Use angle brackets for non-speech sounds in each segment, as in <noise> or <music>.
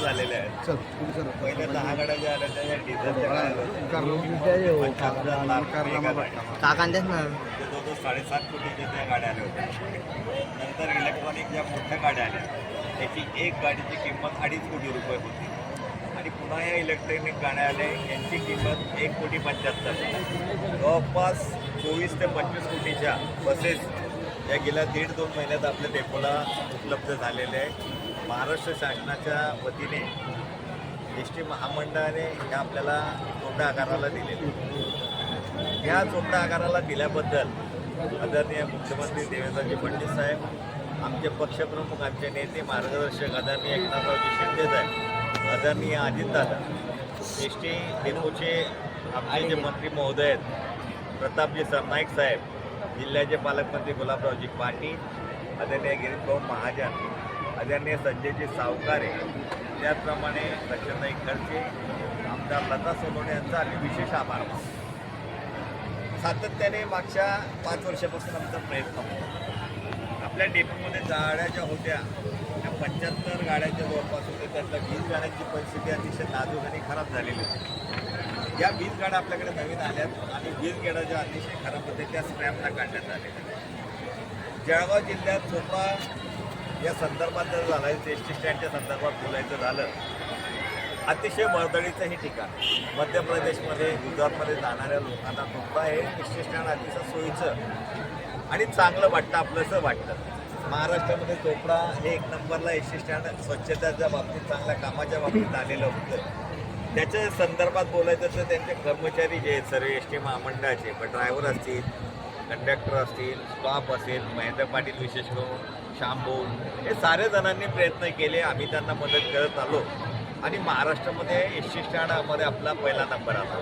सुरू झालेले आहेत. पहिल्या दहा गाड्या ज्या आल्या त्या डिझेलच्या गाड्या होत्या. मग गाड्या. काकांच्याच ना. ते जवळजवळ साडेसात कोटीच्या त्या गाड्या आल्या होत्या. नंतर इलेक्ट्रॉनिक ज्या मोठ्या गाड्या आल्या त्याची एक गाडीची किंमत अडीच कोटी रुपये होती. आणि पुन्हा या इलेक्ट्रॉनिक गाड्या आल्या यांची किंमत एक कोटी पंच्याहत्तर. जवळपास चोवीस ते पंचवीस कोटीच्या बसेस या गेल्या दीड दोन महिन्यात आपल्या डेपोला उपलब्ध झालेल्या आहे महाराष्ट्र शासनाच्या वतीने एस टी महामंडळाने ह्या आपल्याला चोपड्या आकाराला दिलेले. ह्या चोपड्या आकाराला दिल्याबद्दल आदरणीय मुख्यमंत्री देवेंद्रजी फडणवीस साहेब आमचे पक्षप्रमुख आमचे नेते मार्गदर्शक आदरणीय एकनाथरावजी शिंदे साहेब आदरणीय अजितदादा एस टी डेमोचे आमचे जे मंत्री महोदय आहेत प्रतापजी सरनाईक साहेब जिल्ह्याचे पालकमंत्री गुलाबरावजी पाटील आदरणीय गिरीशभाऊ महाजन आदरणीय संजयजी सावकारे त्याचप्रमाणे लक्षताई खडसे आमदार लता सोनवणे यांचा आम्ही विशेष आभार मानतो. सातत्याने मागच्या पाच वर्षापासून आमचा प्रयत्न होतो. आपल्या डेपोमध्ये गाड्या ज्या होत्या. त्या पंच्याहत्तर गाड्यांच्या जवळपास होत्या. त्यातल्या वीस गाड्यांची परिस्थिती अतिशय नाजूक आणि खराब झालेली होती. या वीस गाड्या आपल्याकडे नवीन आल्यात आणि वीस गाड्या ज्या अतिशय खराब होत्या त्या स्क्रॅपला काढण्यात आलेल्या जळगाव जिल्ह्यात चोपडा या संदर्भात जर झालं एस टी स्टँडच्या संदर्भात बोलायचं झालं अतिशय वर्दळीचं हे ठिकाण. मध्य प्रदेशमध्ये गुजरातमध्ये जाणाऱ्या लोकांना चोपडा हे एस टी स्टँड अतिशय सोयीचं आणि चांगलं वाटतं आपलंसं वाटतं. महाराष्ट्रामध्ये चोपडा हे एक नंबरला एस टी स्टँड स्वच्छतेच्या बाबतीत चांगल्या कामाच्या बाबतीत आलेलं होतं. त्याच्या संदर्भात बोलायचं तर त्यांचे कर्मचारी जे आहेत सर्व एस टी महामंडळाचे पण ड्रायव्हर असतील कंडक्टर असतील स्टाफ असेल महेंद्र पाटील विशेष करून शांभू हे सारे जणांनी प्रयत्न केले. आम्ही त्यांना मदत करत आलो. आणि महाराष्ट्रामध्ये एस टी स्टँडमध्ये आपला पहिला नंबर आला.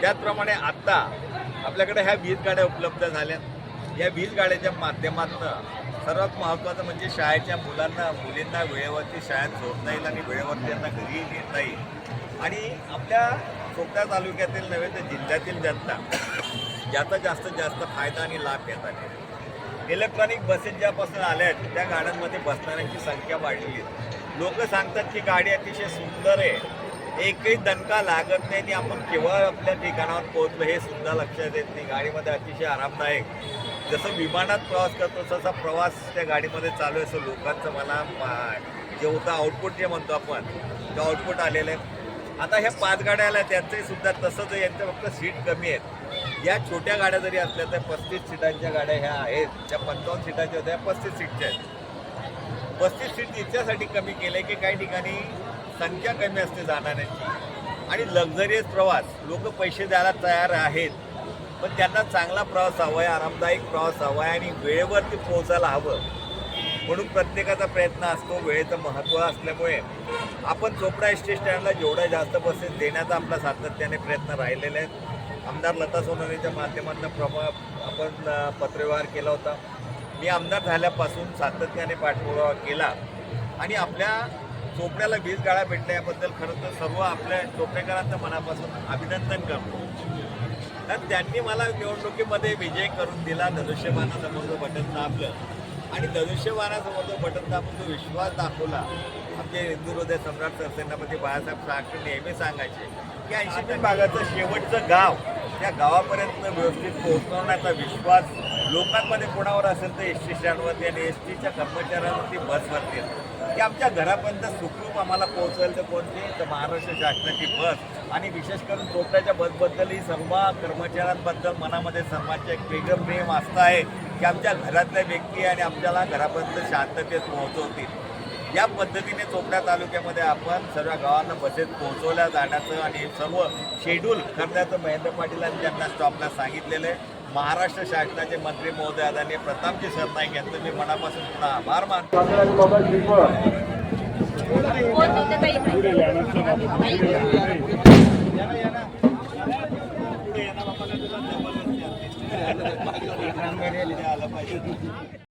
त्याचप्रमाणे आत्ता आपल्याकडे ह्या वीज गाड्या उपलब्ध झाल्या. या वीज गाड्याच्या माध्यमातून सर्वात महत्त्वाचं म्हणजे शाळेच्या मुलांना मुलींना वेळेवरती शाळेत सोडता येईल आणि वेळेवरती त्यांना घरी नेता येईल आणि आपल्या सोप्या तालुक्यातील नव्हे तर जिल्ह्यातील जनता ज्याचा जास्तीत जास्त फायदा आणि लाभ घेतात इलेक्ट्रॉनिक बसेस ज्यापासून आल्या आहेत त्या गाड्यांमध्ये बसणाऱ्यांची संख्या वाढली आहे. लोक सांगतात की गाडी अतिशय सुंदर आहे. एकही दणका लागत नाही आणि आपण केव्हा आपल्या ठिकाणावर पोहोचलो हे सुद्धा लक्षात येत नाही. गाडीमध्ये अतिशय आरामदायक. जसं विमानात प्रवास करतो तसा प्रवास त्या गाडीमध्ये चालू आहे. असं लोकांचं मला जे होतं आउटपुट जे म्हणतो आपण ते आउटपुट आलेलं आहे. आता ह्या पाच गाड्या आल्या त्यांचंही सुद्धा तसंच आहे यांचं फक्त सीट कमी आहेत. या छोट्या गाड्या जरी असल्या तर पस्तीस सीटांच्या गाड्या ह्या आहेत त्या पंचावन्न सीटांच्या होत्या पस्तीस सीटच्या आहेत. पस्तीस सीट इतक्यासाठी कमी केलं आहे की काही ठिकाणी संख्या कमी असते जाणाऱ्यांची. आणि लक्झरियस प्रवास लोक पैसे द्यायला तयार आहेत पण त्यांना चांगला प्रवास हवा आहे आरामदायक प्रवास हवा आहे आणि वेळेवरती पोहोचायला हवं. म्हणून प्रत्येकाचा प्रयत्न असतो वेळेचं महत्त्व असल्यामुळे. आपण चोपडा एस टी स्टँडला जेवढ्या जास्त बसेस देण्याचा आपला सातत्याने प्रयत्न राहिलेले आहेत. आमदार लता सोनवणेच्या माध्यमातून प्रमा आपण पत्रव्यवहार केला होता. मी आमदार झाल्यापासून सातत्याने पाठपुरावा केला. आणि आपल्या चोपड्याला वीज गाळा भेटल्या याबद्दल खरं तर सर्व आपल्या चोपडेकरांचं मनापासून अभिनंदन करतो. तर त्यांनी मला निवडणुकीमध्ये विजय करून दिला धनुष्यबाणासमोरचं बटन दाबलं. आणि धनुष्यबाणासमोरचं बटन दाबून जो विश्वास दाखवला आमचे हिंदू सम्राट सरसेनापती बाळासाहेब ठाकरे नेहमी सांगायचे की ऐंशी भागाचं शेवटचं गाव त्या गावापर्यंत व्यवस्थित पोहोचवण्याचा विश्वास लोकांमध्ये कोणावर असेल तर एस टी स्टँडवरती आणि एस टीच्या कर्मचाऱ्यांवरती बसवरती की आमच्या घरापर्यंत सुखरूप आम्हाला पोहोचवेल तर कोणती? तर महाराष्ट्र शासनाची बस. आणि विशेष करून चोपड्याच्या बसबद्दलही सर्व कर्मचाऱ्यांबद्दल मनामध्ये सर्वांचे एक वेगळं प्रेम असतं आहे. की आमच्या घरातल्या व्यक्ती आणि आपल्याला घरापर्यंत शांततेत पोहोचवतील. या पद्धतीने चोपडा तालुक्यामध्ये आपण सर्व गावांना बसेस पोहोचवल्या जाण्याचं आणि सर्व शेड्यूल करण्याचं महेंद्र पाटील आणि त्यांना स्टॉपला सांगितलेलं आहे. महाराष्ट्र शासनाचे मंत्री महोदय आदरणीय प्रतापजी सरनाईक यांचं मी मनापासून पुन्हा आभार मानतो <laughs> आलं पाहिजे.